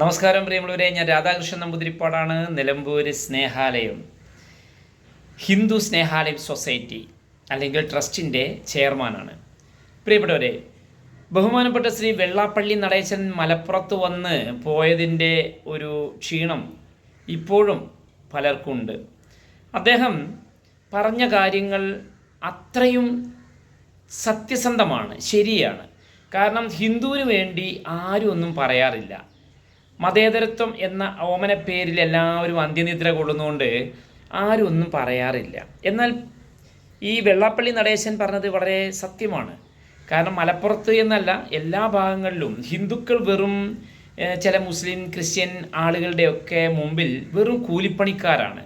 നമസ്കാരം പ്രിയമുള്ളവരെ ഞാൻ രാധാകൃഷ്ണൻ നമ്പൂതിരിപ്പാടാണ് നിലമ്പൂർ സ്നേഹാലയം. ഹിന്ദു സ്നേഹാലയം സൊസൈറ്റി അല്ലെങ്കിൽ ട്രസ്റ്റിന്റെ ചെയർമാനാണ്. പ്രിയപ്പെട്ടവരെ ബഹുമാനപ്പെട്ട ശ്രീ വെള്ളാപ്പള്ളി നടേശൻ മലപ്പുറത്ത് വന്ന് പോയതിന്റെ ഒരു ക്ഷീണം ഇപ്പോഴും പലർക്കുണ്ട്. അദ്ദേഹം പറഞ്ഞ കാര്യങ്ങൾ അത്രയും സത്യസന്ധമാണ് ശരിയാണ്. കാരണം ഹിന്ദുവിന് വേണ്ടി ആരും ഒന്നും പറയാറില്ല. മതേതരത്വം എന്ന ഓമന പേരിൽ എല്ലാവരും അന്ത്യനിദ്ര കൊള്ളുന്നതുകൊണ്ട് ആരും ഒന്നും പറയാറില്ല. എന്നാൽ ഈ വെള്ളാപ്പള്ളി നടേശൻ പറഞ്ഞത് വളരെ സത്യമാണ്. കാരണം മലപ്പുറത്ത് എന്നല്ല എല്ലാ ഭാഗങ്ങളിലും ഹിന്ദുക്കൾ വെറും ചില മുസ്ലിം ക്രിസ്ത്യൻ ആളുകളുടെയൊക്കെ മുമ്പിൽ വെറും കൂലിപ്പണിക്കാരാണ്.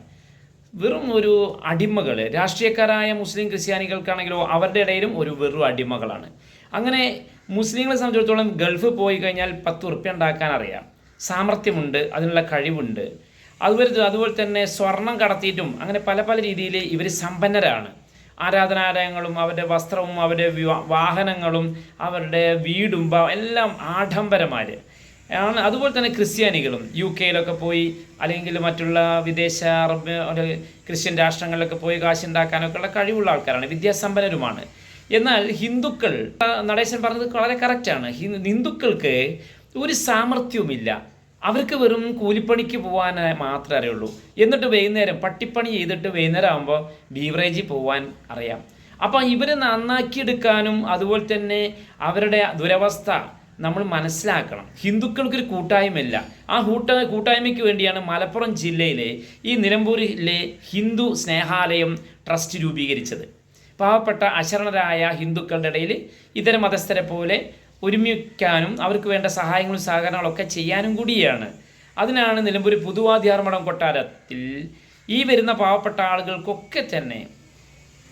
വെറും ഒരു അടിമകൾ രാഷ്ട്രീയക്കാരായ മുസ്ലിം ക്രിസ്ത്യാനികൾക്കാണെങ്കിലോ അവരുടെ ഇടയിലും ഒരു വെറും അടിമകളാണ്. അങ്ങനെ മുസ്ലിങ്ങളെ സംബന്ധിച്ചിടത്തോളം ഗൾഫ് പോയി കഴിഞ്ഞാൽ പത്ത് ഉറുപ്പ്യ ഉണ്ടാക്കാൻ അറിയാം. സാമർഥ്യമുണ്ട് അതിനുള്ള കഴിവുണ്ട്. അതുപോലെ അതുപോലെ തന്നെ സ്വർണം കടത്തിയിട്ടും അങ്ങനെ പല പല രീതിയിൽ ഇവർ സമ്പന്നരാണ്. ആരാധനാലയങ്ങളും അവരുടെ വസ്ത്രവും അവരുടെ വാഹനങ്ങളും അവരുടെ വീടും എല്ലാം ആഡംബരമാർ ആണ് അതുപോലെ തന്നെ ക്രിസ്ത്യാനികളും. യു കെയിലൊക്കെ പോയി അല്ലെങ്കിൽ മറ്റുള്ള വിദേശ അറബ് ക്രിസ്ത്യൻ രാഷ്ട്രങ്ങളിലൊക്കെ പോയി കാശുണ്ടാക്കാനൊക്കെ ഉള്ള കഴിവുള്ള ആൾക്കാരാണ് വിദ്യാസമ്പന്നരുമാണ്. എന്നാൽ ഹിന്ദുക്കൾ നടേശൻ പറഞ്ഞത് വളരെ കറക്റ്റാണ് ഹിന്ദുക്കൾക്ക് ഒരു സാമർഥ്യവുമില്ല. അവർക്ക് വെറും കൂലിപ്പണിക്ക് പോകാൻ മാത്രമേ അറിയുള്ളൂ. എന്നിട്ട് വൈകുന്നേരം പട്ടിപ്പണി ചെയ്തിട്ട് വൈകുന്നേരം ആകുമ്പോൾ ബീവറേജിൽ പോകാൻ അറിയാം. അപ്പം ഇവരെ നന്നാക്കിയെടുക്കാനും അതുപോലെ തന്നെ അവരുടെ ദുരവസ്ഥ നമ്മൾ മനസ്സിലാക്കണം. ഹിന്ദുക്കൾക്കൊരു കൂട്ടായ്മയില്ല. ആ കൂട്ട കൂട്ടായ്മയ്ക്ക് വേണ്ടിയാണ് മലപ്പുറം ജില്ലയിലെ ഈ നിലമ്പൂരിലെ ഹിന്ദു സ്നേഹാലയം ട്രസ്റ്റ് രൂപീകരിച്ചത്. പാവപ്പെട്ട അശരണരായ ഹിന്ദുക്കളുടെ ഇടയിൽ ഇതര മതസ്ഥരെ പോലെ ഒരുമിക്കാനും അവർക്ക് വേണ്ട സഹായങ്ങളും സഹകരണങ്ങളൊക്കെ ചെയ്യാനും കൂടിയാണ്. അതിനാണ് നിലമ്പൂർ പുതുവാദ്യാർമഠം കൊട്ടാരത്തിൽ ഈ വരുന്ന പാവപ്പെട്ട ആളുകൾക്കൊക്കെ തന്നെ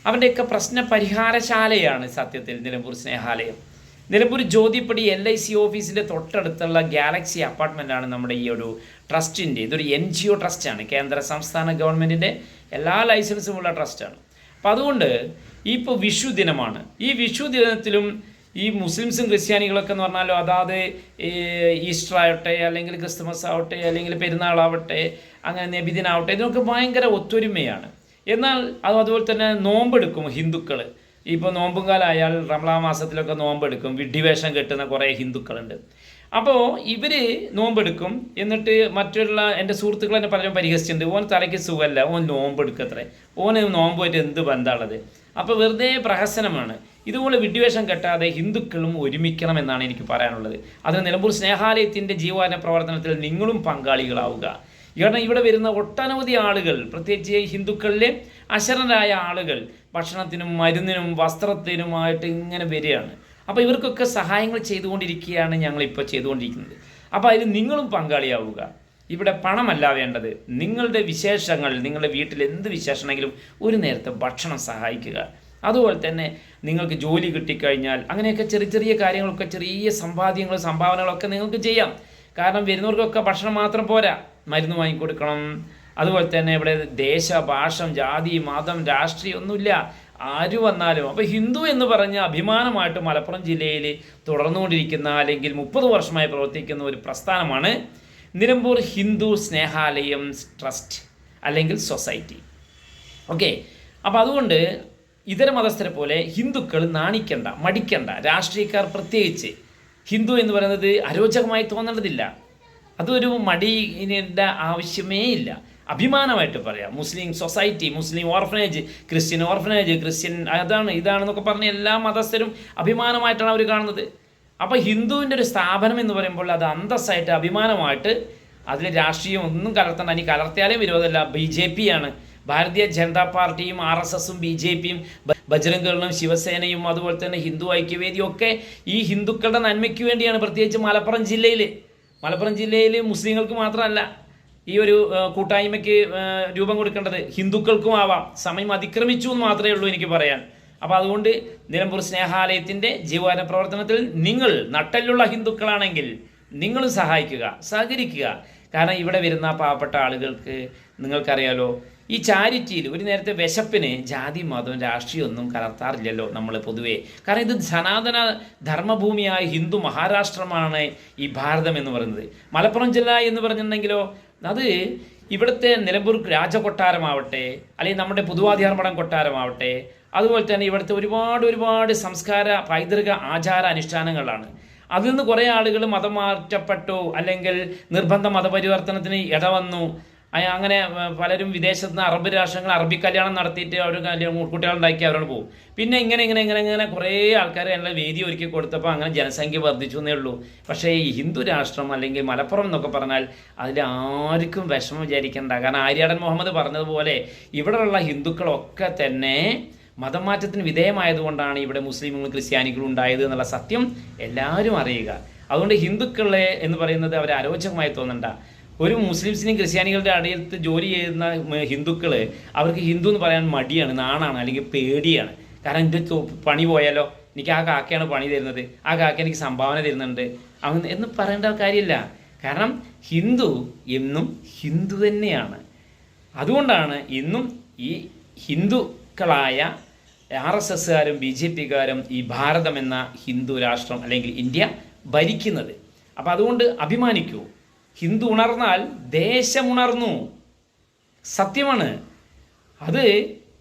അവന്റെയൊക്കെ പ്രശ്ന പരിഹാരശാലയാണ് സത്യത്തിൽ Nilambur Snehalayam. Nilambur Jyothippadi L I C ഓഫീസിന്റെ തൊട്ടടുത്തുള്ള ഗാലക്സി അപ്പാർട്ട്മെന്റാണ് നമ്മുടെ ഈ ഒരു ട്രസ്റ്റിന്റെ ഇതൊരു എൻ ജി ഒ ട്രസ്റ്റാണ് കേന്ദ്ര സംസ്ഥാന ഗവൺമെന്റിന്റെ എല്ലാ ലൈസൻസുമുള്ള ട്രസ്റ്റാണ്. അപ്പോൾ അതുകൊണ്ട് ഇപ്പോൾ വിഷു ദിനമാണ്. ഈ വിഷു ദിനത്തിലും ഈ മുസ്ലിംസും ക്രിസ്ത്യാനികളൊക്കെ എന്ന് പറഞ്ഞാലോ അതാത് ഈസ്റ്റർ ആവട്ടെ അല്ലെങ്കിൽ ക്രിസ്തുമസ് ആവട്ടെ അല്ലെങ്കിൽ പെരുന്നാളാവട്ടെ അങ്ങനെ നബിദിനാവട്ടെ ഇതിനൊക്കെ ഭയങ്കര ഒത്തൊരുമയാണ്. എന്നാൽ അത് അതുപോലെ തന്നെ നോമ്പെടുക്കും ഹിന്ദുക്കൾ ഇപ്പോൾ നോമ്പും കാലമായാൽ റംലാ മാസത്തിലൊക്കെ നോമ്പെടുക്കും വിഡ്ഢിവേഷം കെട്ടുന്ന കുറേ ഹിന്ദുക്കളുണ്ട്. അപ്പോൾ ഇവർ നോമ്പെടുക്കും എന്നിട്ട് മറ്റുള്ള എന്റെ സുഹൃത്തുക്കൾ എന്നെ പലരും പരിഹസിച്ചിട്ടുണ്ട് ഓൻ തലയ്ക്ക് സുഖമല്ല ഓൻ നോമ്പെടുക്കത്രേ. ഓന് നോമ്പുമായിട്ട് എന്ത് ബന്ധമുള്ളത് അപ്പോൾ വെറുതെ പ്രഹസനമാണ്. ഇതുപോലെ വിഡ്വേഷം കെട്ടാതെ ഹിന്ദുക്കളും ഒരുമിക്കണം എന്നാണ് എനിക്ക് പറയാനുള്ളത്. അതിന് നിലമ്പൂർ സ്നേഹാലയത്തിന്റെ ജീവന പ്രവർത്തനത്തിൽ നിങ്ങളും പങ്കാളികളാവുക. കാരണം ഇവിടെ വരുന്ന ഒട്ടനവധി ആളുകൾ പ്രത്യേകിച്ച് ഹിന്ദുക്കളിലെ അശരണരായ ആളുകൾ ഭക്ഷണത്തിനും മരുന്നിനും വസ്ത്രത്തിനുമായിട്ട് ഇങ്ങനെ വരികയാണ്. അപ്പോൾ ഇവർക്കൊക്കെ സഹായങ്ങൾ ചെയ്തുകൊണ്ടിരിക്കുകയാണ് ഞങ്ങളിപ്പോൾ ചെയ്തുകൊണ്ടിരിക്കുന്നത്. അപ്പോൾ അതിൽ നിങ്ങളും പങ്കാളിയാവുക. ഇവിടെ പണമല്ല വേണ്ടത്. നിങ്ങളുടെ വിശേഷങ്ങൾ നിങ്ങളുടെ വീട്ടിൽ എന്ത് വിശേഷമെങ്കിലും ഒരു നേരത്തെ ഭക്ഷണം സഹായിക്കുക. അതുപോലെ തന്നെ നിങ്ങൾക്ക് ജോലി കിട്ടിക്കഴിഞ്ഞാൽ അങ്ങനെയൊക്കെ ചെറിയ ചെറിയ കാര്യങ്ങളൊക്കെ ചെറിയ സമ്പാദ്യങ്ങളും സംഭാവനകളൊക്കെ നിങ്ങൾക്ക് ചെയ്യാം. കാരണം വരുന്നവർക്കൊക്കെ ഭക്ഷണം മാത്രം പോരാ. മരുന്ന് വാങ്ങിക്കൊടുക്കണം. അതുപോലെ തന്നെ ഇവിടെ ദേശ ഭാഷ ജാതി മതം രാഷ്ട്രീയം ഒന്നുമില്ല. ആര് വന്നാലും അപ്പോൾ ഹിന്ദു എന്ന് പറഞ്ഞ അഭിമാനമായിട്ട് മലപ്പുറം ജില്ലയിൽ തുടർന്നുകൊണ്ടിരിക്കുന്ന അല്ലെങ്കിൽ മുപ്പത് വർഷമായി പ്രവർത്തിക്കുന്ന ഒരു പ്രസ്ഥാനമാണ് നിലമ്പൂർ ഹിന്ദു സ്നേഹാലയം ട്രസ്റ്റ് അല്ലെങ്കിൽ സൊസൈറ്റി. ഓക്കെ. അപ്പോൾ അതുകൊണ്ട് ഇതര മതസ്ഥരെ പോലെ ഹിന്ദുക്കൾ നാണിക്കണ്ട മടിക്കണ്ട രാഷ്ട്രീയക്കാർ പ്രത്യേകിച്ച്. ഹിന്ദു എന്ന് പറയുന്നത് അരോചകമായി തോന്നേണ്ടതില്ല. അതൊരു മടിയുടെ ആവശ്യമേ ഇല്ല. അഭിമാനമായിട്ട് പറയാം. Muslim society Muslim orphanage Christian orphanage Christian അതാണ് ഇതാണെന്നൊക്കെ പറഞ്ഞ എല്ലാ മതസ്ഥരും അഭിമാനമായിട്ടാണ് അവർ കാണുന്നത്. അപ്പോൾ ഹിന്ദുവിന്റെ ഒരു സ്ഥാപനം എന്ന് പറയുമ്പോൾ അത് അന്തസ്സായിട്ട് അഭിമാനമായിട്ട് അതിൽ രാഷ്ട്രീയം ഒന്നും കലർത്തണ്ട ഇനി കലർത്തിയാലേ വിരോധമല്ല. ബി ജെ പി ആണ് ഭാരതീയ ജനതാ പാർട്ടിയും ആർ എസ് എസും ബി ജെ പിയും ബജരംഗളും ശിവസേനയും അതുപോലെ തന്നെ ഹിന്ദു ഐക്യവേദിയും ഒക്കെ ഈ ഹിന്ദുക്കളുടെ നന്മയ്ക്ക് വേണ്ടിയാണ് പ്രത്യേകിച്ച് മലപ്പുറം ജില്ലയിൽ മലപ്പുറം ജില്ലയിൽ മുസ്ലിങ്ങൾക്ക് മാത്രമല്ല ഈ ഒരു കൂട്ടായ്മയ്ക്ക് രൂപം കൊടുക്കേണ്ടത് ഹിന്ദുക്കൾക്കും ആവാം. സമയം അതിക്രമിച്ചു എന്ന് മാത്രമേ ഉള്ളൂ എനിക്ക് പറയാൻ. അപ്പോൾ അതുകൊണ്ട് നിലമ്പൂർ സ്നേഹാലയത്തിന്റെ ജീവന പ്രവർത്തനത്തിൽ നിങ്ങൾ നട്ടലുള്ള ഹിന്ദുക്കളാണെങ്കിൽ നിങ്ങളും സഹായിക്കുക സഹകരിക്കുക. കാരണം ഇവിടെ വരുന്ന പാവപ്പെട്ട ആളുകൾക്ക് നിങ്ങൾക്കറിയാലോ ഈ ചാരിറ്റിയിൽ ഒരു നേരത്തെ വിശപ്പിന് ജാതി മതവും രാഷ്ട്രീയമൊന്നും കലർത്താറില്ലല്ലോ നമ്മൾ പൊതുവേ. കാരണം ഇത് സനാതന ധർമ്മഭൂമിയായ ഹിന്ദു മഹാരാഷ്ട്രമാണ് ഈ ഭാരതം എന്ന് പറയുന്നത്. മലപ്പുറം ജില്ല എന്ന് പറഞ്ഞിട്ടുണ്ടെങ്കിലോ അത് ഇവിടുത്തെ നിലമ്പൂർ രാജകൊട്ടാരമാവട്ടെ അല്ലെങ്കിൽ നമ്മുടെ പുതുവാധിയാർമടം കൊട്ടാരമാവട്ടെ അതുപോലെ തന്നെ ഇവിടുത്തെ ഒരുപാട് ഒരുപാട് സംസ്കാര പൈതൃക ആചാര അനുഷ്ഠാനങ്ങളാണ്. അതിൽ നിന്ന് കുറേ ആളുകൾ മതം മാറ്റപ്പെട്ടു അല്ലെങ്കിൽ നിർബന്ധ മതപരിവർത്തനത്തിന് ഇടവന്നു. അങ്ങനെ പലരും വിദേശത്ത് നിന്ന് അറബ് രാഷ്ട്രങ്ങൾ അറബി കല്യാണം നടത്തിയിട്ട് അവർ കുട്ടികളുണ്ടാക്കി അവരോട് പോകും. പിന്നെ ഇങ്ങനെ ഇങ്ങനെ ഇങ്ങനെ ഇങ്ങനെ കുറേ ആൾക്കാർ അതിനുള്ള വേദി ഒരുക്കി കൊടുത്തപ്പോൾ അങ്ങനെ ജനസംഖ്യ വർദ്ധിച്ചു എന്നേ ഉള്ളൂ. പക്ഷേ ഈ ഹിന്ദു രാഷ്ട്രം അല്ലെങ്കിൽ മലപ്പുറം എന്നൊക്കെ പറഞ്ഞാൽ അതിൽ ആർക്കും വിഷമം വിചാരിക്കേണ്ട. കാരണം ആര്യാടൻ മുഹമ്മദ് പറഞ്ഞതുപോലെ ഇവിടെയുള്ള ഹിന്ദുക്കളൊക്കെ തന്നെ മതം മാറ്റത്തിന് വിധേയമായതുകൊണ്ടാണ് ഇവിടെ മുസ്ലിമുകളും ക്രിസ്ത്യാനികളും ഉണ്ടായത് എന്നുള്ള സത്യം എല്ലാവരും അറിയുക. അതുകൊണ്ട് ഹിന്ദുക്കളെ എന്ന് പറയുന്നത് അവർ അരോചകമായി തോന്നണ്ട. ഒരു മുസ്ലിംസിനെയും ക്രിസ്ത്യാനികളുടെ അടിയത്ത് ജോലി ചെയ്യുന്ന ഹിന്ദുക്കൾ അവർക്ക് ഹിന്ദു എന്ന് പറയാൻ മടിയാണ് നാണാണ് അല്ലെങ്കിൽ പേടിയാണ്. കാരണം എന്റെ പണി പോയാലോ? എനിക്ക് ആ കാക്കയാണ് പണി തരുന്നത് ആ കാക്ക എനിക്ക് സംഭാവന തരുന്നുണ്ട്. അവൻ എന്ന് പറയേണ്ട കാര്യമില്ല. കാരണം ഹിന്ദു എന്നും ഹിന്ദു തന്നെയാണ്. അതുകൊണ്ടാണ് ഇന്നും ഈ ഹിന്ദുക്കളായ ആർ എസ് എസ്സുകാരും ബി ജെ പിക്കാരും ഈ ഭാരതം എന്ന ഹിന്ദു രാഷ്ട്രം അല്ലെങ്കിൽ ഇന്ത്യ ഭരിക്കുന്നത്. അപ്പോൾ അതുകൊണ്ട് അഭിമാനിക്കൂ. ഹിന്ദു ഉണർന്നാൽ ദേശമുണർന്നു. സത്യമാണ്. അത്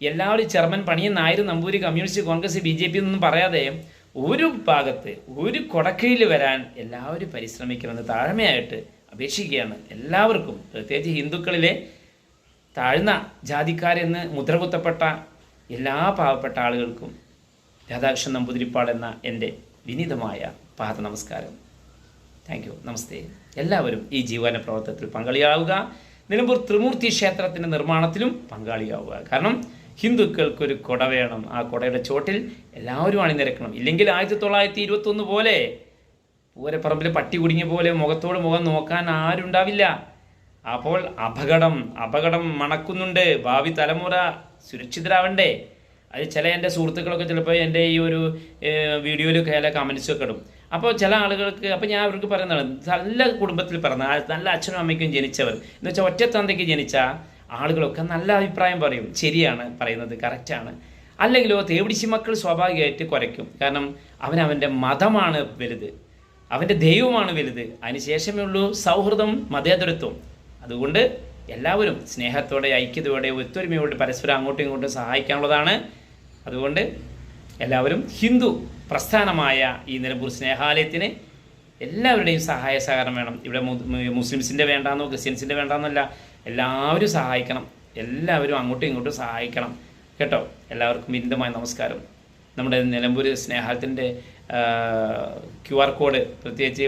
എല്ലാവരും chairman Paniyan Nair Namboori communist Congress B J P എന്നൊന്നും പറയാതെ ഒരു ഭാഗത്ത് ഒരു കൊടക്കയിൽ വരാൻ എല്ലാവരും പരിശ്രമിക്കണമെന്ന് താഴ്മയായിട്ട് അപേക്ഷിക്കുകയാണ് എല്ലാവർക്കും. പ്രത്യേകിച്ച് ഹിന്ദുക്കളിലെ താഴ്ന്ന ജാതിക്കാരെന്ന് മുദ്രകുത്തപ്പെട്ട എല്ലാ പാവപ്പെട്ട ആളുകൾക്കും രാധാകൃഷ്ണൻ നമ്പൂതിരിപ്പാൾ എന്ന എന്റെ വിനീതമായ പാദ നമസ്കാരം താങ്ക് യു നമസ്തേ എല്ലാവരും ഈ ജീവന പ്രവർത്തനത്തിൽ പങ്കാളിയാവുക. നിലമ്പൂർ ത്രിമൂർത്തി ക്ഷേത്രത്തിന്റെ നിർമ്മാണത്തിലും പങ്കാളിയാവുക. കാരണം ഹിന്ദുക്കൾക്കൊരു കൊട വേണം. ആ കൊടയുടെ ചോട്ടിൽ എല്ലാവരും അണിനിരക്കണം. ഇല്ലെങ്കിൽ ആയിരത്തി തൊള്ളായിരത്തി ഇരുപത്തൊന്ന് പോലെ പൂരപ്പറമ്പിൽ പട്ടി കുടുങ്ങിയ പോലെ മുഖത്തോട് മുഖം നോക്കാൻ ആരുണ്ടാവില്ല അപ്പോൾ അപകടം അപകടം മണക്കുന്നുണ്ട്. ഭാവി തലമുറ സുരക്ഷിതരാവണ്ടേ. അത് ചില എന്റെ സുഹൃത്തുക്കളൊക്കെ ചിലപ്പോൾ എന്റെ ഈ ഒരു വീഡിയോയിൽ ചില കമൻസൊക്കെ ഇടും. അപ്പോൾ ചില ആളുകൾക്ക് അപ്പോൾ ഞാൻ അവർക്ക് പറയുന്നതാണ് നല്ല കുടുംബത്തിൽ പിറന്ന നല്ല അച്ഛനും അമ്മയ്ക്കും ജനിച്ചവർ എന്ന് വെച്ചാൽ ഒറ്റ തന്തയ്ക്ക് ജനിച്ച ആളുകളൊക്കെ നല്ല അഭിപ്രായം പറയും ശരിയാണ് പറയുന്നത് കറക്റ്റാണ് അല്ലെങ്കിലോ തേവിടിശി മക്കൾ സ്വാഭാവികമായിട്ട് കുറയ്ക്കും. കാരണം അവൻ അവന്റെ മതമാണ് വലുത് അവന്റെ ദൈവമാണ് വലുത്. അതിനുശേഷമേ ഉള്ളൂ സൗഹൃദം മതേതരത്വം. അതുകൊണ്ട് എല്ലാവരും സ്നേഹത്തോടെ ഐക്യതയോടെ ഒത്തൊരുമയോടെ പരസ്പരം അങ്ങോട്ടും ഇങ്ങോട്ടും സഹായിക്കാനുള്ളതാണ്. അതുകൊണ്ട് എല്ലാവരും ഹിന്ദു പ്രസ്ഥാനമായ ഈ നിലമ്പൂർ സ്നേഹാലയത്തിന് എല്ലാവരുടെയും സഹായ സഹകരണം വേണം. ഇവിടെ മുസ്ലിംസിന്റെ വേണ്ടാന്നോ ക്രിസ്ത്യൻസിന്റെ വേണ്ടാന്നല്ല എല്ലാവരും സഹായിക്കണം. എല്ലാവരും അങ്ങോട്ടും ഇങ്ങോട്ടും സഹായിക്കണം. കേട്ടോ? എല്ലാവർക്കും വിരുദ്ധമായ നമസ്കാരം. നമ്മുടെ നിലമ്പൂർ സ്നേഹാലയത്തിന്റെ ക്യു ആർ കോഡ് പ്രത്യേകിച്ച്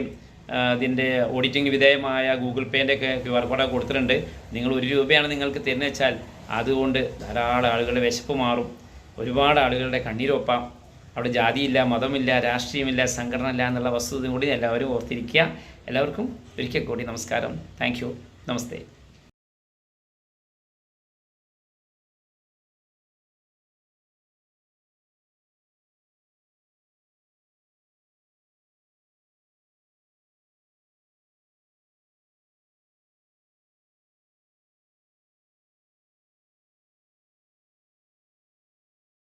ഇതിന്റെ ഓഡിറ്റിംഗ് വിധേയമായ ഗൂഗിൾ പേന്റെ ഒക്കെ ക്യു ആർ കോഡ് കൊടുത്തിട്ടുണ്ട്. നിങ്ങൾ ഒരു രൂപയാണ് നിങ്ങൾക്ക് തരുന്നത് വെച്ചാൽ അതുകൊണ്ട് ധാരാളം ആളുകളുടെ വിശപ്പ് മാറും. ഒരുപാട് ആളുകളുടെ കണ്ണീരൊപ്പാം അവിടെ ജാതിയില്ല മതമില്ല രാഷ്ട്രീയമില്ല സംഘടന ഇല്ല എന്നുള്ള വസ്തുത കൂടി എല്ലാവരും ഓർത്തിരിക്കുക. എല്ലാവർക്കും ഒരിക്കൽ കൂടി നമസ്കാരം. താങ്ക് നമസ്തേ.